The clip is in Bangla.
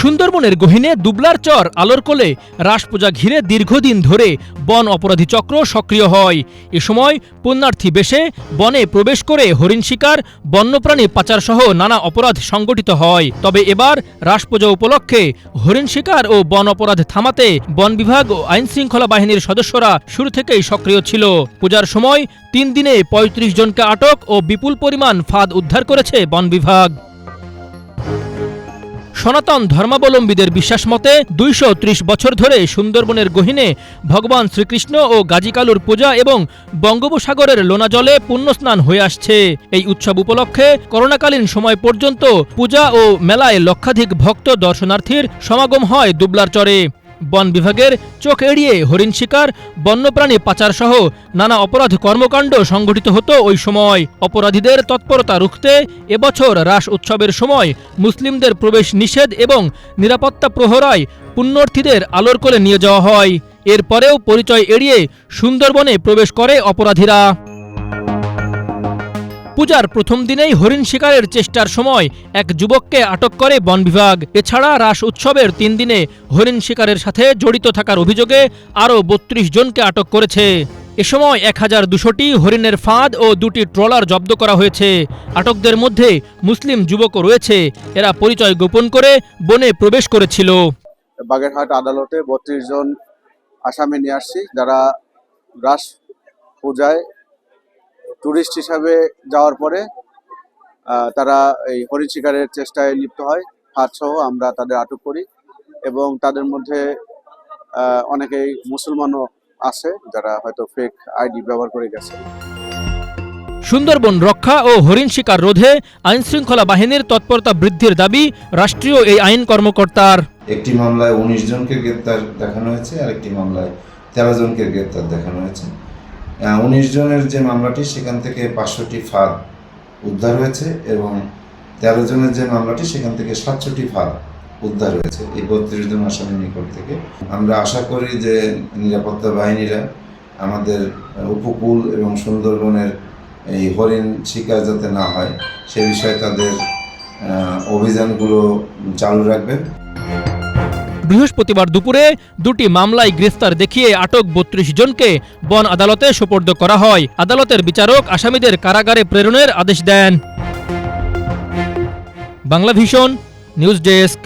সুন্দরবনের গহিনে দুবলার চর আলোর কোলে রাস পূজা ঘিরে দীর্ঘদিন ধরে বন অপরাধী চক্র সক্রিয় হয়। এ সময় পুণ্যার্থী বেশে বনে প্রবেশ করে হরিণ শিকার, বন্যপ্রাণী পাচার সহ নানা অপরাধ সংগঠিত হয়। তবে এবার রাস পূজা উপলক্ষে হরিণ শিকার ও বন অপরাধ থামাতে বন বিভাগ ও আইন শৃঙ্খলা বাহিনীর সদস্যরা শুরু থেকেই সক্রিয় ছিল। পূজার সময় তিন দিনে ৩৫ জনকে আটক ও বিপুল পরিমাণ ফাঁদ উদ্ধার করেছে বন বিভাগ। সনাতন ধর্মাবলম্বীদের বিশ্বাস মতে দুইশো ত্রিশ বছর ধরে সুন্দরবনের গহিনে ভগবান শ্রীকৃষ্ণ ও গাজিকালুর পূজা এবং বঙ্গোপসাগরের লোনা জলে পুণ্যস্নান হয়ে আসছে। এই উৎসব উপলক্ষে করোনাকালীন সময় পর্যন্ত পূজা ও মেলায় লক্ষাধিক ভক্ত দর্শনার্থীর সমাগম হয় দুবলার চরে। বন বিভাগের চোখ এড়িয়ে হরিণ শিকার, বন্যপ্রাণী পাচার সহ নানা অপরাধ কর্মকাণ্ড সংঘটিত হতো ওই সময়। অপরাধীদের তৎপরতা রুখতে এবছর রাস উৎসবের সময় মুসলিমদের প্রবেশ নিষেধ এবং নিরাপত্তা প্রহরায় পুণ্যার্থীদের আলোর কোলে নিয়ে যাওয়া হয়। এরপরেও পরিচয় এড়িয়ে সুন্দরবনে প্রবেশ করে অপরাধীরা। পূজার প্রথম দিনেই হরিণ শিকারের চেষ্টার সময় এক যুবককে আটক করে বন বিভাগ। এছাড়া রাস উৎসবের তিন দিনে হরিণ শিকারের সাথে জড়িত থাকার অভিযোগে আরও বত্রিশ জনকে আটক করেছে। এ সময় এক হাজার দুশোটি হরিণের ফাঁদ ও দুটি ট্রলার জব্দ করা হয়েছে। আটকদের মধ্যে মুসলিম যুবকও রয়েছে। এরা পরিচয় গোপন করে বনে প্রবেশ করেছিল। বাগেরহাট আদালতে বত্রিশ জন আসামি নিয়ে আসছি, যারা রাস পূজায় টুরিস্ট হিসাবে যাওয়ার পরে আহ, তারা এই হরিণ শিকারের চেষ্টায় লিপ্ত হয়। হাত সহ আমরা তাদের আটক করি এবং তাদের মধ্যে আহ, অনেকেই মুসলমানও আছে যারা হয়তো ফেক আইডি ব্যবহার করে গেছে। সুন্দরবন রক্ষা ও হরিণ শিকার রোধে আইন শৃঙ্খলা বাহিনীর তৎপরতা বৃদ্ধির দাবি রাষ্ট্রীয় এই আইন কর্মকর্তার। একটি মামলায় উনিশ জনকে গ্রেপ্তার দেখানো হয়েছে আর একটি মামলায় তেরো জনকে গ্রেপ্তার দেখানো হয়েছে। উনিশ জনের যে মামলাটি, সেখান থেকে পাঁচশোটি ফাঁদ উদ্ধার হয়েছে এবং তেরো জনের যে মামলাটি, সেখান থেকে সাতশোটি ফাঁদ উদ্ধার হয়েছে এই বত্রিশ জন আসামির নিকট থেকে। আমরা আশা করি যে নিরাপত্তা বাহিনীরা আমাদের উপকূল এবং সুন্দরবনের এই হরিণ শিকার যাতে না হয়, সে বিষয়ে তাদের অভিযানগুলো চালু রাখবেন। বৃহস্পতিবার দুপুরে দুটি মামলায় গ্রেফতার দেখিয়ে আটক বত্রিশ জনকে বন আদালতে সোপর্দ করা হয়। আদালতের বিচারক আসামিদের কারাগারে প্রেরণের আদেশ দেন। Bangla vision news desk.